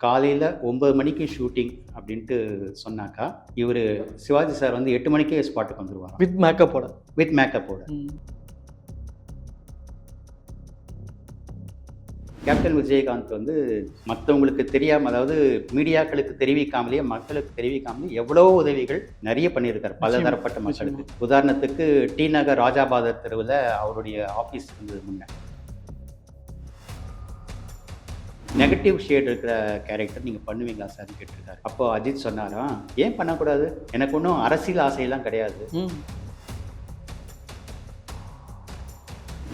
காலையில் ஒன்பது மணிக்கு ஷூட்டிங் அப்படின்ட்டு சொன்னாக்கா இவர் சிவாஜி சார் வந்து எட்டு மணிக்கே ஸ்பாட்டுக்கு வந்துருவாங்க வித் மேக்கப்போட வித் மேக்கப்போட கேப்டன் விஜயகாந்த் வந்து மற்றவங்களுக்கு தெரியாம அதாவது மீடியாக்களுக்கு தெரிவிக்காமலேயே மக்களுக்கு தெரிவிக்காமலே எவ்வளோ உதவிகள் நிறைய பண்ணியிருக்காரு பல தரப்பட்ட மக்களுக்கு. உதாரணத்துக்கு டி நகர் ராஜாபாதர் தெருவில் அவருடைய ஆஃபீஸ் இருந்தது முன்ன. நெகட்டிவ் ஷேட் இருக்கிற கேரக்டர் நீங்கள் பண்ணுவீங்களா சார்னு கேட்டிருக்காரு. அப்போ அஜித் சொன்னாரா ஏன் பண்ணக்கூடாது? எனக்கு ஒன்றும் அரசியல் ஆசையெல்லாம் கிடையாது.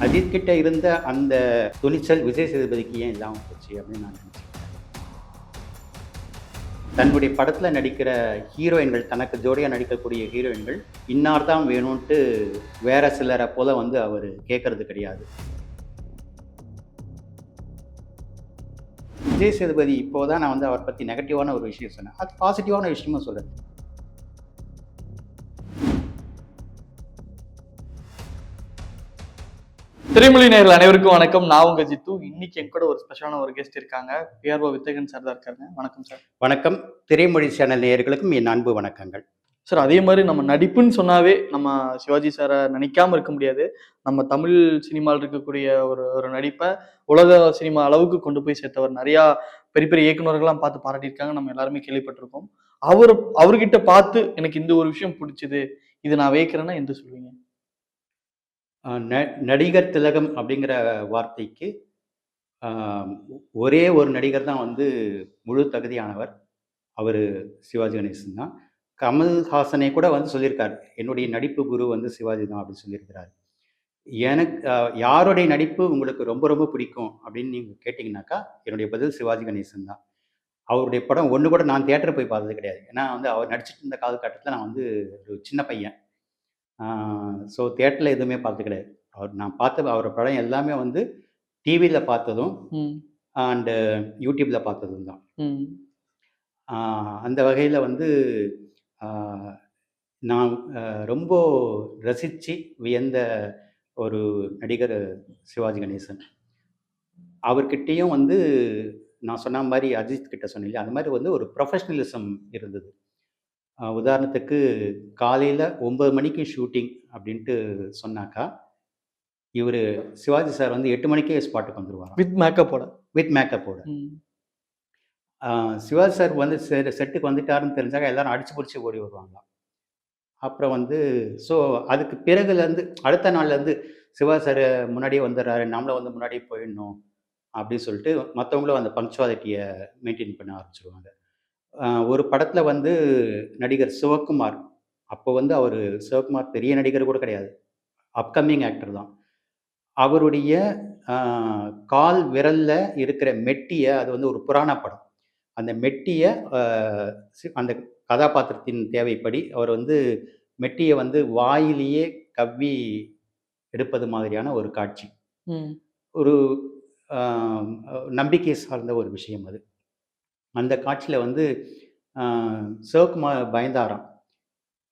அஜித் கிட்ட இருந்த அந்த துணிச்சல் விஜய் சேதுபதிக்கு ஏன் இல்லாமல் போச்சு அப்படின்னு நான் நினைச்சேன் தன்னுடைய படத்தில் நடிக்கிற ஹீரோயின்கள் தனக்கு ஜோடியாக நடிக்கக்கூடிய ஹீரோயின்கள் இன்னார் தான் வேணும்ன்ட்டு வேற சிலரை போல வந்து அவர் கேட்கறது கிடையாது. விஜய் சேதுபதி இப்போதான் நான் வந்து அவரை பற்றி நெகட்டிவான ஒரு விஷயம் சொன்னேன். அது பாசிட்டிவான விஷயமும் சொல்கிறேன் திரைமொழி நேயர்கள் அனைவருக்கும் வணக்கம். நான் உங்க ஜித்து. இன்னைக்கு என் கூட ஒரு ஸ்பெஷலான ஒரு கெஸ்ட் இருக்காங்க. பிஆர்ஓ வித்தகன் சார் தான் இருக்காங்க வணக்கம் சார் வணக்கம். திரைமொழி சேனல் நேயர்களுக்கும் என் அன்பு வணக்கங்கள். சார் அதே மாதிரி நம்ம நடிப்புன்னு சொன்னாவே நம்ம சிவாஜி சாரை நினைக்காம இருக்க முடியாது. நம்ம தமிழ் சினிமாவில் இருக்கக்கூடிய ஒரு ஒரு நடிப்பை உலக சினிமா அளவுக்கு கொண்டு போய் சேர்த்தவர் நிறையா பெரிய பெரிய இயக்குநர்கள்லாம் பார்த்து பாராட்டியிருக்காங்க. நம்ம எல்லாருமே கேள்விப்பட்டிருக்கோம். அவர் அவர்கிட்ட பார்த்து எனக்கு இந்த ஒரு விஷயம் பிடிச்சது இது நான் வைக்கிறேன்னா எந்த சொல்லுவீங்க. ந- நடிகர் திலகம் அப்படிங்கிற வார்த்தைக்கு ஒரே ஒரு நடிகர் தான் வந்து முழு தகுதியானவர். அவர் சிவாஜி கணேசன் தான். கமல்ஹாசனை கூட வந்து சொல்லியிருக்கார். என்னுடைய நடிப்பு குரு வந்து சிவாஜி தான் அப்படின்னு சொல்லியிருக்கிறார். எனக்கு யாருடைய நடிப்பு உங்களுக்கு ரொம்ப ரொம்ப பிடிக்கும்? அப்படின்னு நீங்கள் கேட்டிங்கனாக்கா என்னுடைய பதில் சிவாஜி கணேசன் தான். அவருடைய படம் ஒன்று கூட நான் தியேட்டர் போய் பார்த்தது கிடையாது. ஏன்னா வந்து அவர் நடிச்சிட்டு இருந்த காலகட்டத்தில் நான் வந்து ஒரு சின்ன பையன். ஸோ தியேட்டரில் எதுவுமே பார்த்தது கிடையாது. அவர் நான் பார்த்த அவர் படம் எல்லாமே வந்து டிவியில் பார்த்ததும் அண்டு யூடியூப்பில் பார்த்ததும் தான். அந்த வகையில் வந்து நான் ரொம்ப ரசித்து வியந்த ஒரு நடிகர் சிவாஜி கணேசன். அவர்கிட்டேயும் வந்து நான் சொன்ன மாதிரி அஜித் கிட்ட சொன்னேன் அந்த மாதிரி வந்து ஒரு ப்ரொஃபஷ்னலிசம் இருந்தது. உதாரணத்துக்கு காலையில் ஒன்பது மணிக்கு ஷூட்டிங் அப்படின்ட்டு சொன்னாக்கா இவர் சிவாஜி சார் வந்து எட்டு மணிக்கே ஸ்பாட்டுக்கு வந்துருவாராம். வித் மேக்கப்போட வித் மேக்கப்போட சிவா சார் வந்து செ- செட்டுக்கு வந்துட்டாருன்னு தெரிஞ்சாக்க எல்லாரும் அடிச்சு பிடிச்சி ஓடி வருவாங்களாம். அப்புறம் வந்து ஸோ அதுக்கு பிறகுலேருந்து அடுத்த நாள்லேருந்து சிவா சார் முன்னாடியே வந்துடுறாரு நம்மளும் வந்து முன்னாடியே போயிடணும் அப்படின்னு சொல்லிட்டு மற்றவங்களும் அந்த பங்க்சுவாலிட்டியை மெயின்டைன் பண்ண ஆரம்பிச்சிருவாங்க. ஒரு படத்தில் வந்து நடிகர் சிவகுமார் அப்போ வந்து அவர் சிவகுமார் பெரிய நடிகர் கூட கிடையாது. அப்கமிங் ஆக்டர் தான். அவருடைய கால் விரலில் இருக்கிற மெட்டியை அது வந்து ஒரு புராண படம். அந்த மெட்டியை அந்த கதாபாத்திரத்தின் தேவைப்படி அவர் வந்து மெட்டியை வந்து வாயிலேயே கவ்வி எடுப்பது மாதிரியான ஒரு காட்சி. ம். ஒரு நம்பிக்கை சார்ந்த ஒரு விஷயம் அது. அந்த காட்சியில் வந்து சிவகுமார் பயந்தாராம்.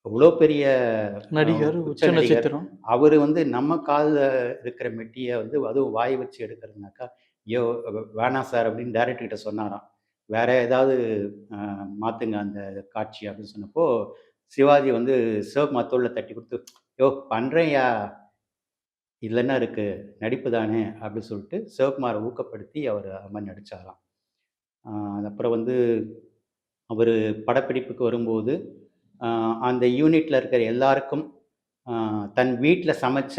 அவ்வளோ பெரிய நடிகர் உச்ச நட்சத்திரம். அவர் வந்து நம்ம காலில் இருக்கிற மெட்டியை வந்து அதுவும் வாய் வச்சு எடுக்கிறதுனாக்கா ஐயோ வேணாம் சார் அப்படின்னு டேரக்டர் கிட்ட சொன்னாராம். வேற ஏதாவது மாற்றுங்க அந்த காட்சி அப்படின்னு சொன்னப்போ சிவாஜி வந்து சிவகுமார் தோளில் தட்டி கொடுத்து யோ பண்ணுறேயா இல்லைன்னா இருக்குது நடிப்பு தானே. அப்படின்னு சொல்லிட்டு சிவகுமாரை ஊக்கப்படுத்தி அவர் அம்மன் நடித்தாராம் அப்புறம் வந்து அவர் படப்பிடிப்புக்கு வரும்போது அந்த யூனிட்டில் இருக்கிற எல்லாருக்கும் தன் வீட்டில் சமைச்ச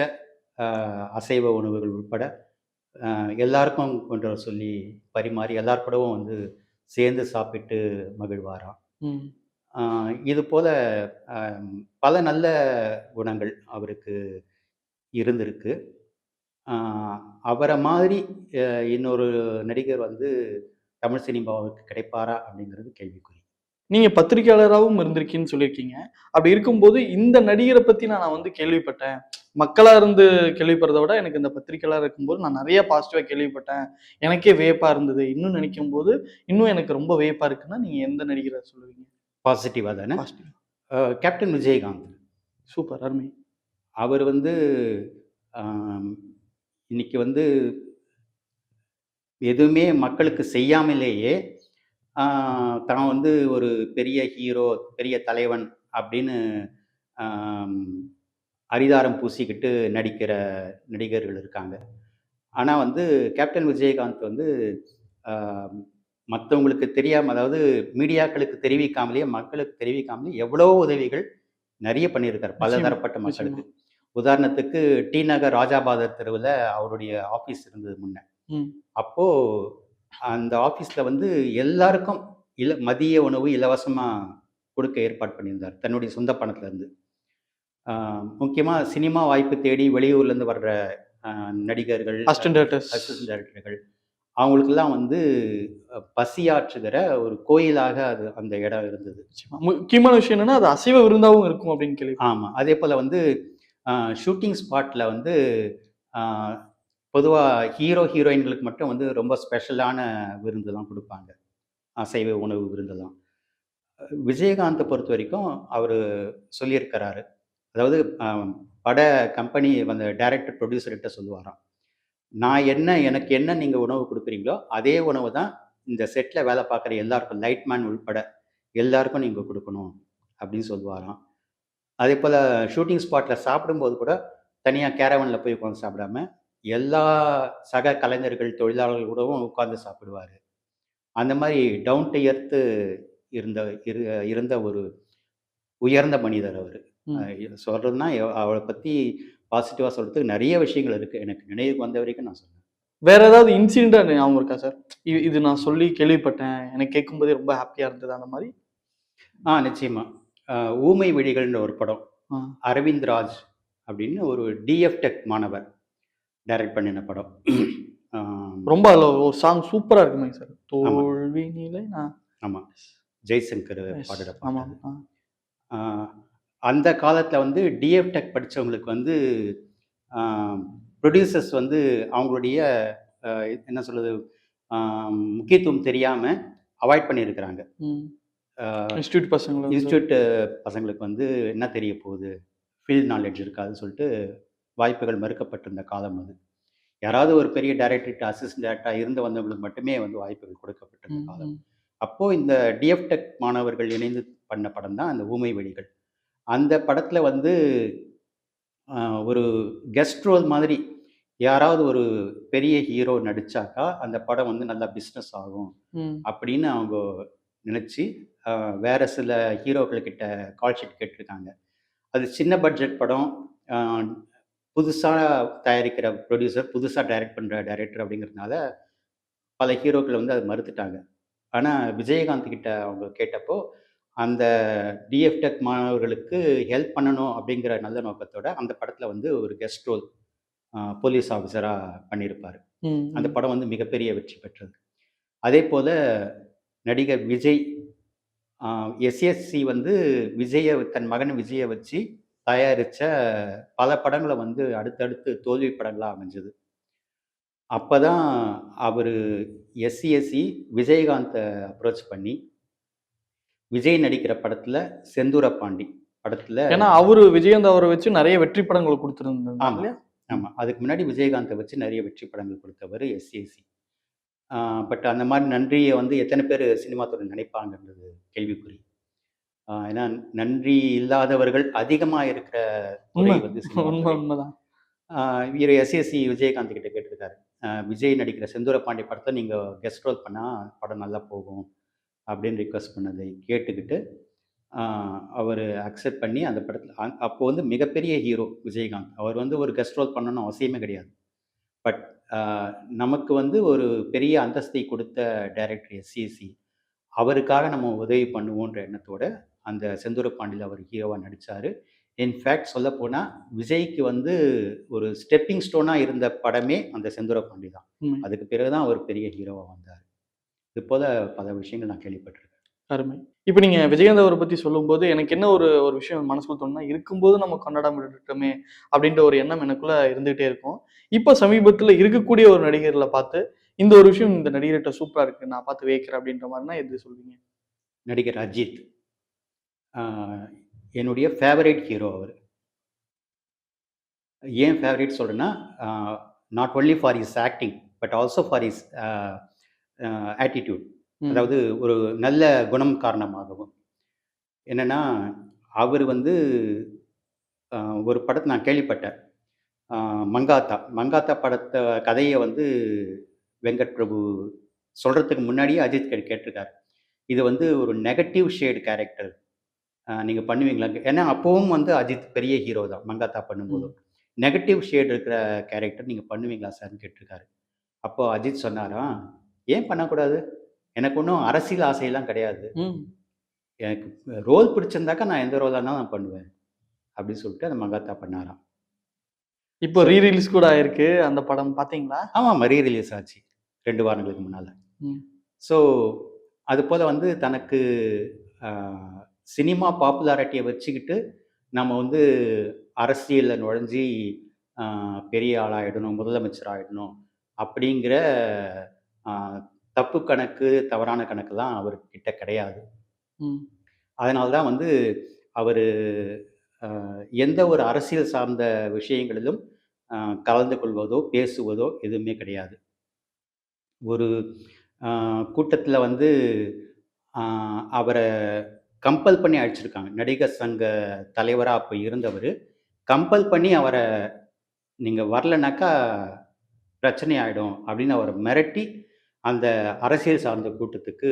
அசைவ உணவுகள் உட்பட எல்லாருக்கும் கொண்டு வர சொல்லி பரிமாறி எல்லார் கூடவும் வந்து சேர்ந்து சாப்பிட்டு மகிழ்வாராம். இது போல பல நல்ல குணங்கள் அவருக்கு இருந்திருக்கு. அவரை மாதிரி இன்னொரு நடிகர் வந்து தமிழ் சினிமாவுக்கு கிடைப்பாரா அப்படிங்கிறது கேள்விக்குறி. நீங்க பத்திரிகையாளராகவும் இருந்திருக்கீன்னு சொல்லியிருக்கீங்க. அப்படி இருக்கும்போது இந்த நடிகரை பத்தி நான் வந்து கேள்விப்பட்டேன். மக்களா இருந்து கேள்விப்படுறத விட எனக்கு இந்த பத்திரிகையாளர் இருக்கும்போது நான் நிறைய பாசிட்டிவா கேள்விப்பட்டேன். எனக்கே வியப்பா இருந்தது. இன்னும் நினைக்கும் போது இன்னும் எனக்கு ரொம்ப வியப்பா இருக்குன்னா நீங்க எந்த நடிகரை சொல்லுவீங்க? பாசிட்டிவாக தானே? கேப்டன் விஜயகாந்த். சூப்பர் அருமை. அவர் வந்து இன்னைக்கு வந்து எதுவுமே மக்களுக்கு செய்யாமலேயே தான் வந்து ஒரு பெரிய ஹீரோ பெரிய தலைவன் அப்படின்னு அரிதாரம் பூசிக்கிட்டு நடிக்கிற நடிகர்கள் இருக்காங்க. ஆனால் வந்து கேப்டன் விஜயகாந்த் வந்து மற்றவங்களுக்கு தெரியாமல் அதாவது மீடியாக்களுக்கு தெரிவிக்காமலேயே மக்களுக்கு தெரிவிக்காமலே எவ்வளோ உதவிகள் நிறைய பண்ணியிருக்காரு. பல தரப்பட்ட மக்களுக்கு. உதாரணத்துக்கு டி நகர் ராஜாபாதர் தெருவில் அவருடைய ஆஃபீஸ் இருந்தது முன்ன. ம். அந்த ஆஃபீஸில் வந்து எல்லாருக்கும் இல மதிய உணவு இலவசமாக கொடுக்க ஏற்பாடு பண்ணியிருந்தார் தன்னுடைய சொந்த பணத்துல இருந்து. முக்கியமாக சினிமா வாய்ப்பு தேடி வெளியூர்லேருந்து வர்ற நடிகர்கள் அசிஸ்டன்ட் டேரக்டர்ஸ் அசிஸ்டன்ட் டைரக்டர்கள் அவங்களுக்கெல்லாம் வந்து பசியாற்றுகிற ஒரு கோயிலாக அது அந்த இடம் இருந்தது. முக்கியமான விஷயம் என்னன்னா அது அசைவ விருந்தாவும் இருக்கும் அப்படின்னு கேள்வி ஆமாம் அதே போல் வந்து ஷூட்டிங் ஸ்பாட்டில் வந்து பொதுவாக ஹீரோ ஹீரோயின்களுக்கு மட்டும் வந்து ரொம்ப ஸ்பெஷலான விருந்துலாம் கொடுப்பாங்க. அசைவ உணவு விருந்தெல்லாம். விஜயகாந்தை பொறுத்த வரைக்கும் அவர் சொல்லியிருக்கிறாரு. அதாவது பட கம்பெனி அந்த டைரக்டர் ப்ரொடியூசர்கிட்ட சொல்லுவாராம். நான் என்ன எனக்கு என்ன நீங்கள் உணவு கொடுக்குறீங்களோ அதே உணவு தான் இந்த செட்டில் வேலை பார்க்குற எல்லாருக்கும் லைட்மேன் உள்பட எல்லாருக்கும் நீங்கள் கொடுக்கணும் அப்படின்னு சொல்லுவாராம். அதே போல் ஷூட்டிங் ஸ்பாட்டில் சாப்பிடும்போது கூட தனியாக கேரவனில் போய் உட்காந்து சாப்பிடாம எல்லா சக கலைஞர்கள் தொழிலாளர்கள் கூடவும் உட்காந்து சாப்பிடுவார். அந்த மாதிரி டவுன் டு எர்த்து இருந்த இரு இருந்த ஒரு உயர்ந்த மனிதர் அவர். சொல்கிறதுனா அவளை பற்றி பாசிட்டிவாக சொல்கிறதுக்கு நிறைய விஷயங்கள் இருக்குது எனக்கு நினைவுக்கு வந்த வரைக்கும் நான் சொல்றேன். வேற ஏதாவது இன்சிடென்ட் ஞாபகம் இருக்கா சார்? இது இது நான் சொல்லி கேள்விப்பட்டேன். எனக்கு கேட்கும்போதே ரொம்ப ஹாப்பியா இருந்தது அந்த மாதிரி. ஆ நிச்சயமா. ஆஹ் ஊமை விழிகள்ன்ற ஒரு படம். அரவிந்த் ராஜ் அப்படின்னு ஒரு டிஎஃப் டெக் மாணவர். டைரக்ட் பண்ணின படம். ரொம்ப அதுல ஒரு சாங் சூப்பரா இருக்குமே சார். தோல்வி நிலை நான் ஆமா. ஜெய்சங்கர் பாட்டு அது. ஆ. ஆஹ் அந்த காலத்தில் வந்து டிஎஃப் டெக் படித்தவங்களுக்கு வந்து ப்ரொடியூசர்ஸ் வந்து அவங்களுடைய என்ன சொல்றது ஆஹ் முக்கியத்துவம் தெரியாமல் அவாய்ட் பண்ணியிருக்கிறாங்க. இன்ஸ்டியூட் பசங்களை வந்து- இன்ஸ்டியூட் பசங்களுக்கு வந்து என்ன தெரிய போகுது? ஃபீல்ட் நாலேஜ் இருக்காதுன்னு சொல்லிட்டு வாய்ப்புகள் மறுக்கப்பட்டிருந்த காலம் அது யாராவது ஒரு பெரிய டைரக்டர் அசிஸ்டன்ட் டேரக்டராக இருந்து வந்தவங்களுக்கு மட்டுமே வந்து வாய்ப்புகள் கொடுக்கப்பட்டிருந்த காலம். அப்போது இந்த டிஎஃப் டெக் மாணவர்கள் இணைந்து பண்ண படம் தான் அந்த ஊமை வெடிகள் அந்த படத்தில் வந்து ஒரு கெஸ்ட் ரோல் மாதிரி யாராவது ஒரு பெரிய ஹீரோ நடிச்சாக்கா அந்த படம் வந்து நல்லா பிஸ்னஸ் ஆகும். அப்படின்னு அவங்க நினச்சி வேற சில ஹீரோக்கள் கிட்ட கால் ஷீட் கேட்டிருக்காங்க அது சின்ன பட்ஜெட் படம் புதுசாக தயாரிக்கிற ப்ரொடியூசர் புதுசாக டைரக்ட் பண்ணுற டைரக்டர் அப்படிங்கிறதுனால பல ஹீரோக்கள் வந்து அதை மறுத்துட்டாங்க. ஆனால் விஜயகாந்த் கிட்ட அவங்க கேட்டப்போ அந்த டிஎஃப் டெக் மாணவர்களுக்கு ஹெல்ப் பண்ணணும் அப்படிங்கிற நல்ல நோக்கத்தோட அந்த படத்தில் வந்து ஒரு கெஸ்ட் ரோல் போலீஸ் ஆஃபீஸராக பண்ணியிருப்பார். அந்த. படம் வந்து மிகப்பெரிய வெற்றி பெற்றது. அதே போல் நடிகர் விஜய் எஸ்எஸ்சி வந்து விஜயை தன் மகன் விஜயை வச்சு தயாரித்த பல படங்களை வந்து அடுத்தடுத்து தோல்வி படங்களாக அமைஞ்சது. அப்போ தான் அவர் எஸ்சிஎஸ்சி விஜயகாந்தை அப்ரோச் பண்ணி விஜய் நடிக்கிற படத்தில் செந்தூர பாண்டி படத்தில் ஏன்னா அவரு விஜயந்த் அவரை வச்சு நிறைய வெற்றி படங்களை கொடுத்துருந்தாங்க ஆமா. இல்லையா? ஆமாம் அதுக்கு முன்னாடி விஜயகாந்தை வச்சு நிறைய வெற்றி படங்கள் கொடுத்தவர் எஸ்சிஎஸ்சி பட் அந்த மாதிரி நன்றியை வந்து எத்தனை பேர் சினிமா துறை நினைப்பாங்கன்றது கேள்விக்குறி. ஏன்னா நன்றி இல்லாதவர்கள் அதிகமாக இருக்கிற துறை உண்மை. வந்து. உண்மைதான். இவர் எஸ்எஸ்சி விஜயகாந்த் கிட்ட கேட்டிருக்காரு. விஜய் நடிக்கிற செந்தூர பாண்டி படத்தை நீங்கள் கெஸ்ட் ரோல் பண்ணால் படம் நல்லா போகும் அப்படின்னு ரிக்வஸ்ட் பண்ணதை கேட்டுக்கிட்டு அவர் அக்செப்ட் பண்ணி அந்த படத்தில் அப்போ வந்து மிகப்பெரிய ஹீரோ விஜயகாந்த். அவர் வந்து ஒரு கெஸ்ட் ரோல் பண்ணணும்னு அவசியமே கிடையாது. பட் நமக்கு வந்து ஒரு பெரிய அந்தஸ்தை கொடுத்த டைரக்டர் எஸ்சிஎஸ்சி அவருக்காக நம்ம உதவி பண்ணுவோன்ற எண்ணத்தோட அந்த செந்தூர பாண்டியில் அவர் ஹீரோவாக நடித்தார் இன்ஃபேக்ட் சொல்லப்போனால் விஜய்க்கு வந்து ஒரு ஸ்டெப்பிங் ஸ்டோனாக இருந்த படமே அந்த செந்தூர பாண்டி தான். அதுக்கு பிறகு தான் அவர் பெரிய ஹீரோவாக வந்தார். இது போல் பல விஷயங்கள் நான் கேள்விப்பட்டிருக்கேன். அருமை. இப்போ நீங்க விஜயகாந்த் அவரை பத்தி சொல்லும்போது எனக்கு என்ன ஒரு ஒரு விஷயம் மனசுக்குள்ள தோணுனா இருக்கும்போது நம்ம கொண்டாடாம விட்டுட்டோமே அப்படின்ற ஒரு எண்ணம் எனக்குள்ள இருந்துகிட்டே இருக்கும். இப்போ சமீபத்துல இருக்கக்கூடிய ஒரு நடிகர்களை பார்த்து இந்த ஒரு விஷயம் இந்த நடிகர்கிட்ட சூப்பரா இருக்கு நான் பார்த்து வைக்கிறேன் அப்படின்ற மாதிரினா எது சொல்வீங்க? நடிகர் அஜித். என்னுடைய ஃபேவரட் ஹீரோ அவர். ஏன் ஃபேவரட் சொல்கிறேன்னா not only for is acting but also for is attitude. அதாவது ஒரு நல்ல குணம் காரணமாகவும். என்னன்னா அவர் வந்து ஒரு படத்தை நான் கேள்விப்பட்டேன். மங்காத்தா. மங்காத்தா படத்தை கதையை வந்து வெங்கட் பிரபு சொல்கிறதுக்கு முன்னாடியே அஜித் கேட்டிருக்காரு. இது வந்து ஒரு நெகட்டிவ் ஷேடு கேரக்டர் நீங்கள் பண்ணுவீங்களா? ஏன்னா அப்போவும் வந்து அஜித் பெரிய ஹீரோ தான். மங்காத்தா பண்ணும்போது நெகட்டிவ் ஷேட் இருக்கிற கேரக்டர் நீங்கள் பண்ணுவீங்களா சார்னு கேட்டிருக்காரு. அப்போ அஜித் சொன்னாரா ஏன் பண்ணக்கூடாது? எனக்கு ஒன்றும் அரசியல் ஆசையெல்லாம் கிடையாது. எனக்கு ரோல் பிடிச்சிருந்தாக்கா நான் எந்த ரோலாக இருந்தாலும் நான் பண்ணுவேன். அப்படின்னு சொல்லிட்டு அந்த மங்காத்தா பண்ணாராம். இப்போ ரீ ரிலீஸ் கூட ஆயிருக்கு அந்த படம் பாத்தீங்களா? ஆமாம் ரீ ரிலீஸ் ஆச்சு. ரெண்டு வாரங்களுக்கு முன்னால். ஸோ அது போல் வந்து தனக்கு சினிமா பாப்புலாரிட்டியை வச்சுக்கிட்டு நம்ம வந்து அரசியலில் நுழைஞ்சி பெரிய ஆளாயிடணும் முதலமைச்சர் ஆயிடணும் அப்படிங்கிற தப்பு கணக்கு தவறான கணக்கெல்லாம் அவர்கிட்ட கிடையாது. அதனால தான் வந்து அவர் எந்த ஒரு அரசியல் சார்ந்த விஷயங்களிலும் கலந்து கொள்வதோ பேசுவதோ எதுவுமே கிடையாது ஒரு கூட்டத்தில் வந்து அவரை கம்பல் பண்ணி அழைச்சிருக்காங்க. நடிகர் சங்க தலைவராக அப்போ இருந்தவர் கம்பல் பண்ணி அவரை நீங்கள் வரலனாக்கா பிரச்சனை ஆகிடும் அப்படின்னு அவரை மிரட்டி அந்த அரசியல் சார்ந்த கூட்டத்துக்கு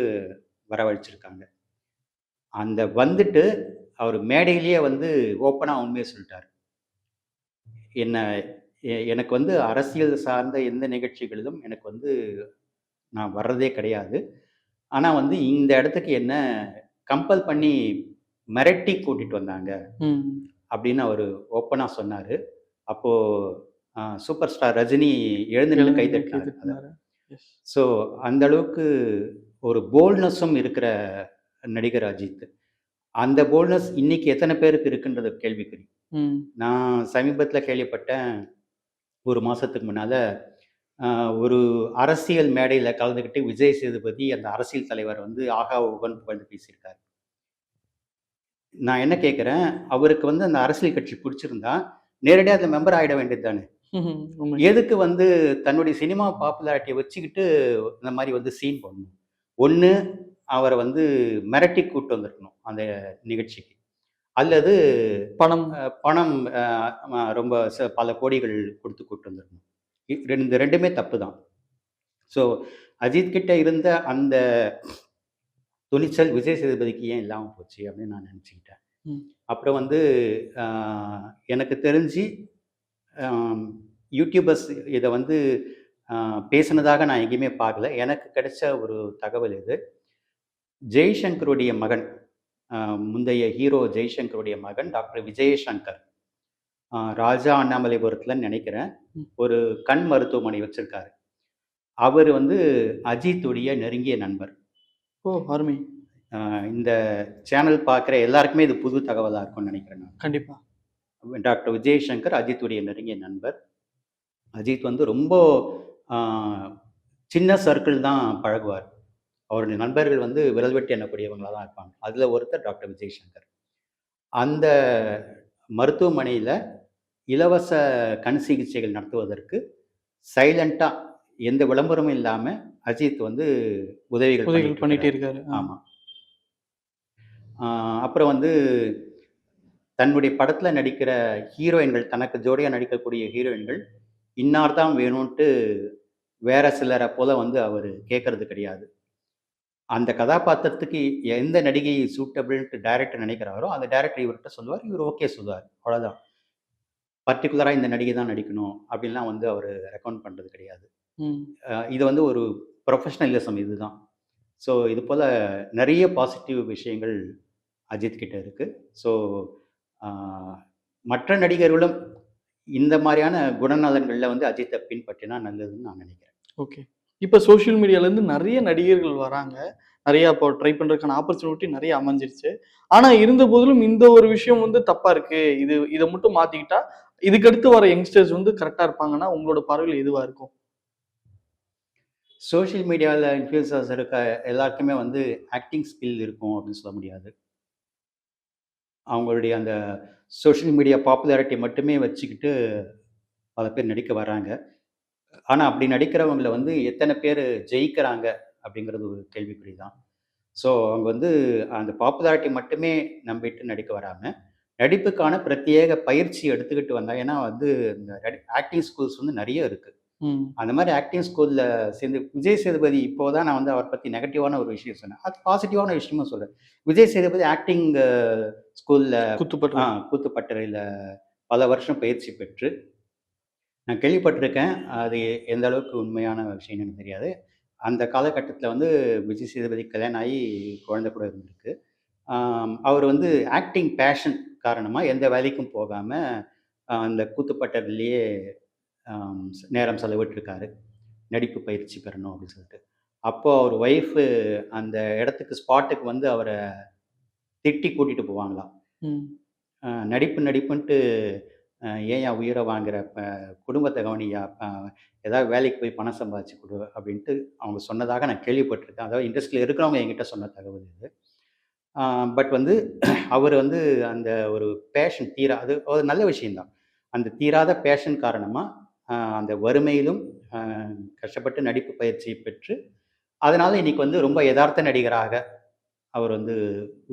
வரவழைச்சிருக்காங்க. அந்த வந்துட்டு அவர் மேடையிலேயே வந்து ஓப்பனாக உண்மையை சொல்லிட்டார். என்ன எனக்கு வந்து அரசியல் சார்ந்த எந்த நிகழ்ச்சிகளிலும் எனக்கு வந்து நான் வர்றதே கிடையாது. ஆனால் வந்து இந்த இடத்துக்கு என்ன கம்பல் பண்ணி மிரட்டி கூட்டிட்டு வந்தாங்க. அப்படின்னு அவர் ஓப்பனாக சொன்னார் அப்போது சூப்பர் ஸ்டார் ரஜினி எழுந்து நின்று கை தட்டினார் தட்டினாரு. Yes. ஸோ அந்த அளவுக்கு ஒரு போல்ட்னஸும் இருக்கிற நடிகர் அஜித் அந்த போல்ட்னஸ் இன்னைக்கு எத்தனை பேருக்கு இருக்குன்றது கேள்விக்குறி. நான் சமீபத்தில் கேள்விப்பட்டேன் ஒரு மாதத்துக்கு முன்னால் ஒரு அரசியல் மேடையில் கலந்துக்கிட்டு விஜய் சேதுபதி அந்த அரசியல் தலைவர் வந்து ஆகா உகன் புகழ்ந்து பேசியிருக்காரு. நான் என்ன கேட்குறேன் அவருக்கு வந்து அந்த அரசியல் கட்சி பிடிச்சிருந்தா நேரடியாக அதில் மெம்பர் ஆகிட வேண்டியது தானே. எதுக்கு வந்து தன்னுடைய சினிமா பாப்புலாரிட்டியை வச்சுக்கிட்டு இந்த மாதிரி வந்து சீன் பண்ணணும் ஒன்று அவரை வந்து மிரட்டி கூட்டு வந்திருக்கணும் அந்த நிகழ்ச்சிக்கு. அல்லது பணம். பணம் ரொம்ப பல கோடிகள் கொடுத்து கூட்டு வந்திருக்கணும். இ- ரெண்டு ரெண்டுமே தப்பு தான் ஸோ அஜித் கிட்ட இருந்த அந்த துணிச்சல் விஜய் சேதுபதிக்கு ஏன் இல்லாமல் போச்சு அப்படின்னு நான் நினச்சிக்கிட்டேன். அப்புறம் வந்து எனக்கு தெரிஞ்சு யூடியூபர்ஸ் இதை வந்து பேசுனதாக நான் எங்கேயுமே பார்க்கல. எனக்கு கிடைச்ச ஒரு தகவல் இது. ஜெய்சங்கருடைய மகன் முந்தைய ஹீரோ ஜெய்சங்கருடைய மகன் டாக்டர் விஜயசங்கர். ராஜா அண்ணாமலைபுரத்தில் நினைக்கிறேன். ஒரு கண் மருத்துவமனை வச்சிருக்காரு. அவர் வந்து அஜித்துடைய நெருங்கிய நண்பர். ஓ அருமை. இந்த சேனல் பார்க்குற எல்லாருக்குமே இது புது தகவலாக இருக்கும்னு நினைக்கிறேன் நான். கண்டிப்பா. டாக்டர் விஜயசங்கர் அஜித்துடைய நெருங்கிய நண்பர். அஜித் வந்து ரொம்ப சின்ன சர்க்கிள் தான் பழகுவார். அவருடைய நண்பர்கள் வந்து விரல் வெட்டி எண்ணக்கூடியவங்களாக தான் இருப்பாங்க. அதில் ஒருத்தர் டாக்டர் விஜயசங்கர். அந்த மருத்துவமனையில் இலவச கண் சிகிச்சைகள் நடத்துவதற்கு சைலண்ட்டாக எந்த விளம்பரமும் இல்லாமல் அஜித் வந்து உதவிகள் உதவிகள் பண்ணிட்டே இருக்காரு. ஆமாம் அப்புறம் வந்து தன்னுடைய படத்தில் நடிக்கிற ஹீரோயின்கள் தனக்கு ஜோடியாக நடிக்கக்கூடிய ஹீரோயின்கள் இன்னார் தான் வேணும்ன்ட்டு வேற சிலரை போல வந்து அவர் கேட்கறது கிடையாது. அந்த கதாபாத்திரத்துக்கு எந்த நடிகை சூட்டபிள்ட்டு டைரக்டர் நினைக்கிறாரோ அந்த டைரக்டர் இவர்கிட்ட சொல்லுவார் இவர் ஓகே சொல்லுவார். அவ்வளோதான் பர்டிகுலராக இந்த நடிகை தான் நடிக்கணும் அப்படின்லாம் வந்து அவர் ரெக்கமெண்ட் பண்ணுறது கிடையாது. இது வந்து ஒரு ப்ரொஃபஷ்னலிசம் இதுதான். ஸோ இது போல் நிறைய பாசிட்டிவ் விஷயங்கள் அஜித் கிட்ட இருக்குது ஸோ மற்ற நடிகர்களும் இந்த மாதிரியான குணநலன்களில் வந்து அஜித்தை பின்பற்றினா நல்லதுன்னு நான் நினைக்கிறேன். ஓகே இப்போ சோஷியல் மீடியாலேருந்து நிறைய நடிகர்கள் வராங்க. நிறையா இப்போ ட்ரை பண்ணுறதுக்கான ஆப்பர்ச்சுனிட்டி நிறைய அமைஞ்சிருச்சு. ஆனால் இருந்த போதிலும் இந்த ஒரு விஷயம் வந்து தப்பாக இருக்குது இது இதை மட்டும் மாற்றிக்கிட்டா இதுக்கடுத்து வர யங்ஸ்டர்ஸ் வந்து கரெக்டாக இருப்பாங்கன்னா உங்களோட பார்வையில் எதுவாக இருக்கும்? சோஷியல் மீடியாவில் இன்ஃப்ளூயன்சர்ஸ் இருக்க எல்லாருக்குமே வந்து ஆக்டிங் ஸ்கில் இருக்கும் அப்படின்னு சொல்ல முடியாது. அவங்களுடைய அந்த சோஷியல் மீடியா பாப்புலாரிட்டி மட்டுமே வச்சுக்கிட்டு பல பேர் நடிக்க வராங்க. ஆனால் அப்படி நடிக்கிறவங்கள வந்து எத்தனை பேர் ஜெயிக்கிறாங்க அப்படிங்கிறது ஒரு கேள்விக்குறி தான் ஸோ அவங்க வந்து அந்த பாப்புலாரிட்டி மட்டுமே நம்பிட்டு நடிக்க வராமல் நடிப்புக்கான பிரத்யேக பயிற்சி எடுத்துக்கிட்டு வந்தாங்க ஏன்னா வந்து இந்த ஆக்டிங் ஸ்கூல்ஸ் வந்து நிறைய இருக்குது அந்த மாதிரி ஆக்டிங் ஸ்கூலில் சேர்ந்து விஜய் சேதுபதி இப்போ தான் நான் வந்து அவரை பற்றி நெகட்டிவான ஒரு விஷயம் சொன்னேன். அது பாசிட்டிவான விஷயமும் சொல்கிறேன் விஜய் சேதுபதி ஆக்டிங் ஸ்கூலில் குத்துப்பட்டு. ஆ கூத்துப்பட்டறையில் பல வருஷம் பயிற்சி பெற்று நான் கேள்விப்பட்டிருக்கேன். அது எந்த அளவுக்கு உண்மையான விஷயம் எனக்கு தெரியாது. அந்த காலகட்டத்தில் வந்து விஜய் சேதுபதி கல்யாணம் ஆகி குழந்தை கூட இருந்திருக்கு. அவர் வந்து ஆக்டிங் பேஷன் காரணமாக எந்த வேலைக்கும் போகாமல் அந்த ச- நேரம் செலவிட்டிருக்காரு. நடிப்பு பயிற்சி பெறணும் அப்படின்னு சொல்லிட்டு. அப்போ அவர் ஒய்ஃபு அந்த இடத்துக்கு ஸ்பாட்டுக்கு வந்து அவரை திட்டி கூட்டிகிட்டு போவாங்களாம். நடிப்பு நடிப்புன்ட்டு ஏன் என் உயிரை வாங்குற குடும்பத்தை கவனியா ஏதாவது வேலைக்கு போய் பணம் சம்பாதிச்சு கொடு அப்படின்ட்டு அவங்க சொன்னதாக நான் கேள்விப்பட்டிருக்கேன். அதாவது இண்டஸ்ட்ரியில் இருக்கிறவங்க என்கிட்ட சொன்ன தகவல் இது. பட் வந்து அவர் வந்து அந்த ஒரு பேஷன் தீரா அது ஒரு நல்ல விஷயந்தான் அந்த தீராத பேஷன் காரணமாக அந்த வறுமையிலும் கஷ்டப்பட்டு நடிப்பு பயிற்சி பெற்று அதனால் இன்றைக்கி வந்து ரொம்ப யதார்த்த நடிகராக அவர் வந்து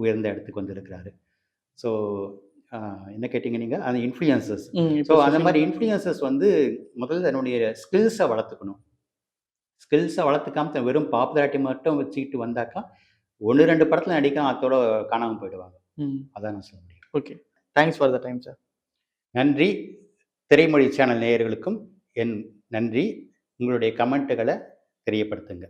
உயர்ந்த இடத்துக்கு வந்திருக்கிறாரு. ஸோ என்ன கேட்டிங்க நீங்கள் அந்த இன்ஃப்ளூயன்சஸ் ஸோ அந்த மாதிரி இன்ஃப்ளூயன்சஸ் வந்து முதல்ல தன்னுடைய ஸ்கில்ஸை வளர்த்துக்கணும். ஸ்கில்ஸை வளர்த்துக்காம தன் வெறும் பாப்புலாரிட்டி மட்டும் வச்சுக்கிட்டு வந்தாக்கா ஒன்று ரெண்டு படத்தில் நடிக்க அதோட காணாமல் போயிடுவாங்க. அதான் நான் சொல்ல முடியும். Okay. Thanks for the time sir நன்றி. திரைமொழி சேனல் நேயர்களுக்கும் என் நன்றி. உங்களுடைய கமெண்ட்டுகளை தெரியப்படுத்துங்க.